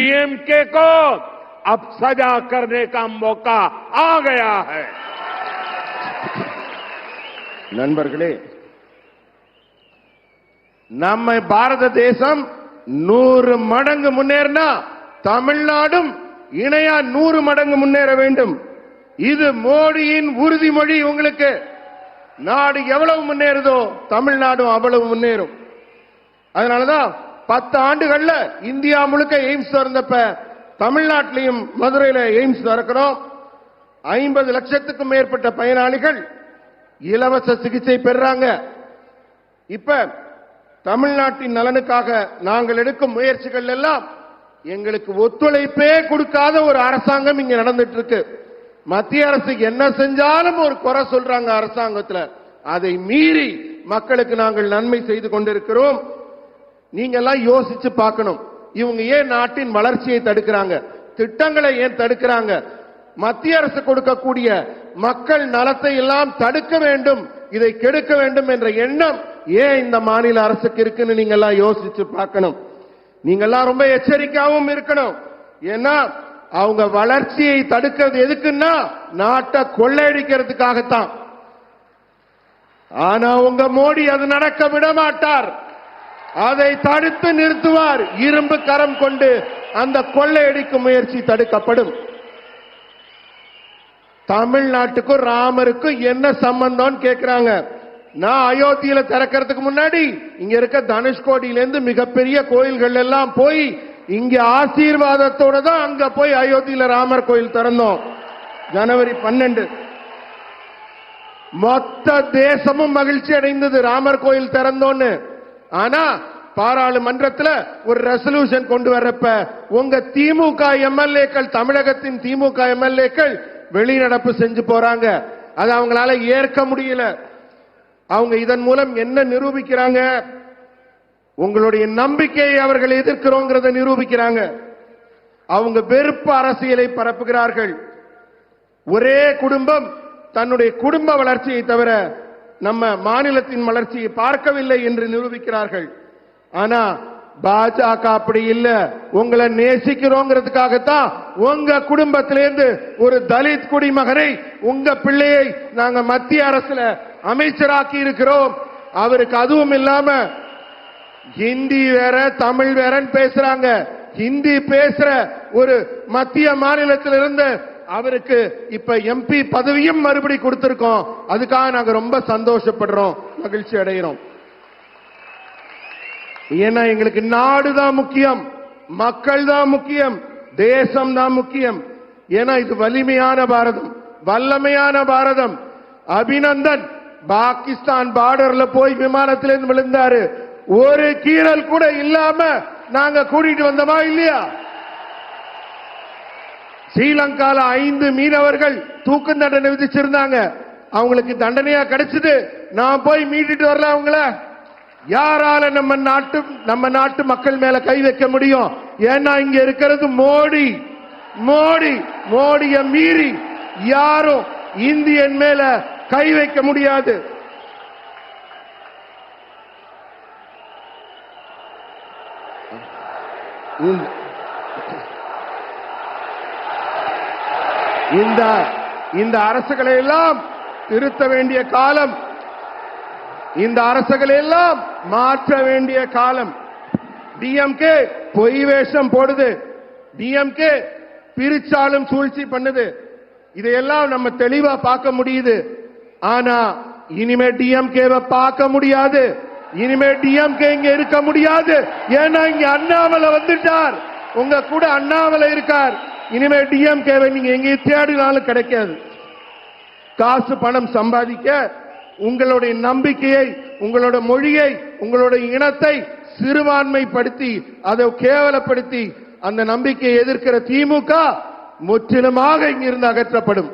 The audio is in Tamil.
डीएमके को अब सजा करने का मौका आ गया है நண்பர்களே நம்ம பாரத தேசம் நூறு மடங்கு முன்னேறினா தமிழ்நாடும் இணையா நூறு மடங்கு முன்னேற வேண்டும் இது மோடியின் உறுதிமொழி உங்களுக்கு நாடு எவ்வளவு முன்னேறுதோ தமிழ்நாடும் அவ்வளவு முன்னேறும் அதனாலதான் பத்து ஆண்டுகள்ல இந்தியா முழுக்க எய்ம்ஸ் திறந்தப்ப தமிழ்நாட்டிலையும் மதுரையில எய்ம்ஸ் திறக்கிறோம். ஐம்பது லட்சத்துக்கும் மேற்பட்ட பயனாளிகள் இலவச சிகிச்சை பெறாங்க. இப்ப தமிழ்நாட்டின் நலனுக்காக நாங்கள் எடுக்கும் முயற்சிகள் எல்லாம் எங்களுக்கு ஒத்துழைப்பே கொடுக்காத ஒரு அரசாங்கம் இங்க நடந்துட்டு இருக்கு மத்திய அரசு என்ன செஞ்சாலும் ஒரு குறை சொல்றாங்க அரசாங்கத்தில். அதை மீறி மக்களுக்கு நாங்கள் நன்மை செய்து கொண்டிருக்கிறோம். நீங்க எல்லாம் யோசிச்சு பார்க்கணும். இவங்க ஏன் நாட்டின் வளர்ச்சியை தடுக்கிறாங்க? திட்டங்களை ஏன் தடுக்கிறாங்க? மத்திய அரசு கொடுக்கக்கூடிய மக்கள் நலத்தை எல்லாம் தடுக்க வேண்டும் இதை கெடுக்க வேண்டும் என்ற எண்ணம் ஏன் இந்த மாநில அரசுக்கு இருக்குன்னு நீங்க எல்லாம் யோசிச்சு பார்க்கணும். நீங்க எல்லாம் ரொம்ப எச்சரிக்கையாகவும் இருக்கணும். ஏன்னா அவங்க வளர்ச்சியை தடுக்கிறது எதுக்குன்னா நாட்டை கொள்ளையடிக்கிறதுக்காகத்தான். ஆனா உங்க மோடி அது நடக்க விட மாட்டார். அதை தடுத்து நிறுத்துவார். இரும்பு கரம் கொண்டு அந்த கொள்ளையடிக்கும் முயற்சி தடுக்கப்படும். தமிழ்நாட்டுக்கும் ராமருக்கும் என்ன சம்பந்தம் கேட்கிறாங்க நான் அயோத்தியில திறக்கிறதுக்கு முன்னாடி இங்க இருக்க தனுஷ்கோடியிலேருந்து மிகப்பெரிய கோயில்கள் எல்லாம் போய் இங்க ஆசீர்வாதத்தோட தான் அங்க போய் அயோத்தியில ராமர் கோயில் திறந்தோம். ஜனவரி பன்னெண்டு. மொத்த தேசமும் மகிழ்ச்சி அடைந்தது. ராமர் கோயில் திறந்தோன்னு. ஆனா பாராளுமன்றத்தில் ஒரு ரெசல்யூஷன் கொண்டு வர்றப்ப உங்க திமுக எம்எல்ஏக்கள் தமிழகத்தின் திமுக எம்எல்ஏக்கள் வெளிநடப்பு செஞ்சு போறாங்க. அது அவங்களால ஏற்க முடியல. அவங்க இதன் மூலம் என்ன நிரூபிக்கிறாங்க? உங்களுடைய நம்பிக்கையை அவர்கள் எதிர்க்கிறோங்கிறத நிரூபிக்கிறாங்க. அவங்க வெறுப்பு அரசியலை பரப்புகிறார்கள். ஒரே குடும்பம் தன்னுடைய குடும்ப வளர்ச்சியை தவிர நம்ம மாநிலத்தின் வளர்ச்சியை பார்க்கவில்லை என்று நிரூபிக்கிறார்கள். ஆனா பாஜக அப்படி இல்ல. உங்களை நேசிக்கிறோங்கிறதுக்காகத்தான் உங்க குடும்பத்திலேருந்து ஒரு தலித் குடிமகனை உங்க பிள்ளையை நாங்க மத்திய அரசுல அமைச்சராக்கி இருக்கிறோம். அவருக்கு அதுவும் இல்லாம ஹிந்தி வேற தமிழ் வேறன்னு பேசுறாங்க. ஹிந்தி பேசுற ஒரு மத்திய மாநிலத்திலிருந்து அவருக்கு இப்ப எம்பி பதவியும் மறுபடி கொடுத்திருக்கோம். அதுக்காக நாங்க ரொம்ப சந்தோஷப்படுறோம். மகிழ்ச்சி அடைகிறோம். ஏன்னா எங்களுக்கு நாடு தான் முக்கியம். மக்கள் தான் முக்கியம். தேசம் தான் முக்கியம். ஏன்னா இது வலிமையான பாரதம். வல்லமையான பாரதம். அபிநந்தன் பாகிஸ்தான் பார்டர்ல போய் விமானத்திலிருந்து விழுந்தாரு. ஒரு கீறல் கூட இல்லாம நாங்க கூட்டிட்டு வந்தோமா இல்லையா? ஸ்ரீலங்கால ஐந்து மீனவர்கள் தூக்கு தண்டனை விதிச்சிருந்தாங்க. அவங்களுக்கு தண்டனையா கிடைச்சது. நான் போய் மீட்டுட்டு வரல அவங்கள. யாரால நம்ம நாட்டு நம்ம நாட்டு மக்கள் மேல கை வைக்க முடியும்? ஏன்னா இங்க இருக்கிறது மோடி. மோடி மோடிய மீறி யாரும் இந்தியன் மேல கை வைக்க முடியாது. இந்த- இந்த இந்த அரசுகளை எல்லாம் திருத்த வேண்டிய காலம் இந்த அரசுகளை எல்லாம் மாற்ற வேண்டிய காலம். டிஎம்கே பொய் வேஷம் போடுது. டிஎம்கே பிரிச்சாலும் சூழ்ச்சி பண்ணுது. இதையெல்லாம் நம்ம தெளிவா பார்க்க முடியுது. ஆனா இனிமே டிஎம்கேவை பார்க்க முடியாது. இனிமே டிஎம்கே இங்க இருக்க முடியாது. ஏன்னா இங்க அண்ணாமலை வந்துட்டார். உங்க கூட அண்ணாமலை இருக்கார். இனிமே டிஎம்கேவை நீங்க எங்கேயும் தேடினாலும் கிடைக்காது. காசு பணம் சம்பாதிக்க உங்களுடைய நம்பிக்கையை உங்களோட மொழியை உங்களுடைய இனத்தை சிறுபான்மைப்படுத்தி அதை கேவலப்படுத்தி அந்த நம்பிக்கையை எதிர்க்கிற திமுக முற்றிலுமாக இங்கிருந்து அகற்றப்படும்.